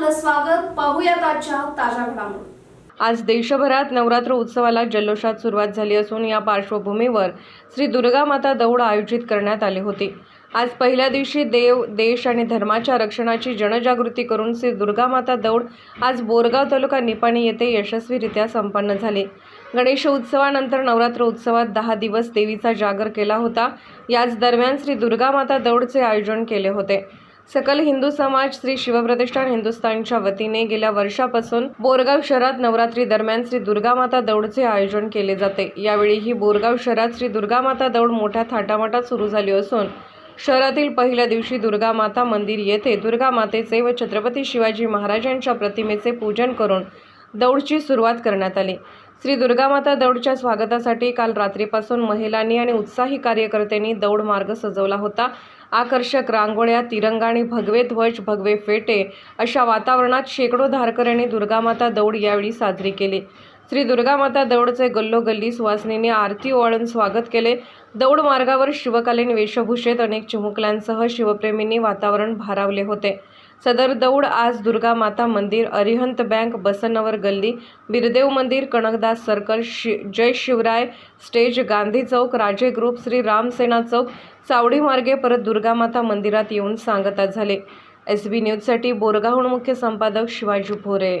स्वागत पाहूयात आजच्या ताज्या घडामोडी. आज देशभरात नवरात्र उत्सवाला जल्लोषात सुरुवात झाली असून या पार्श्वभूमीवर श्री दुर्गा माता दौड आयोजित करण्यात आली होती. आज पहिल्या दिवशी देव देश आणि धर्माच्या रक्षणाची जनजागृती करून श्री दुर्गा माता दौड आज बोरगाव तालुका निपाणी येथे यशस्वीरित्या संपन्न झाली. गणेश उत्सवानंतर नवरात्र उत्सवात दहा दिवस देवीचा जागर केला होता. याच दरम्यान श्री दुर्गा माता दौडचे आयोजन केले होते. सकल हिंदू समाज श्री शिवप्रतिष्ठान हिंदुस्थानच्या वतीने गेल्या वर्षापासून बोरगाव शहरात नवरात्री दरम्यान श्री दुर्गा माता दौडचे आयोजन केले जाते. यावेळी ही बोरगाव शहरात श्री दुर्गा माता दौड मोठ्या थाटामाटात सुरू झाली असून शहरातील पहिल्या दिवशी दुर्गा माता मंदिर येथे दुर्गा मातेचे व छत्रपती शिवाजी महाराजांच्या प्रतिमेचे पूजन करून दौडची सुरुवात करण्यात आली. श्री दुर्गामाता दौडच्या स्वागतासाठी काल रात्रीपासून महिलांनी आणि उत्साही कार्यकर्त्यांनी दौड मार्ग सजवला होता. आकर्षक रांगोळ्या तिरंगा आणि भगवे ध्वज भगवे फेटे अशा वातावरणात शेकडो धारकऱ्यांनी दुर्गामाता दौड यावेळी साजरी केली. श्री दुर्गामाता दौडचे गल्लोगल्ली सुवासिनीने आरती ओवाळून स्वागत केले. दौड मार्गावर शिवकालीन वेशभूषेत अनेक चिमुकल्यांसह शिवप्रेमींनी वातावरण भारावले होते. सदर दौड आज दुर्गा माता मंदिर अरिहंत बँक बसनवर गल्ली बिरदेव मंदिर कनकदास सर्कल शि जय शिवराय स्टेज गांधी चौक राजे ग्रुप श्री रामसेना चौक चावडी मार्गे परत दुर्गा माता मंदिरात येऊन सांगता झाले. एस बी न्यूजसाठी बोरगाहून मुख्य संपादक शिवाजी भोरे.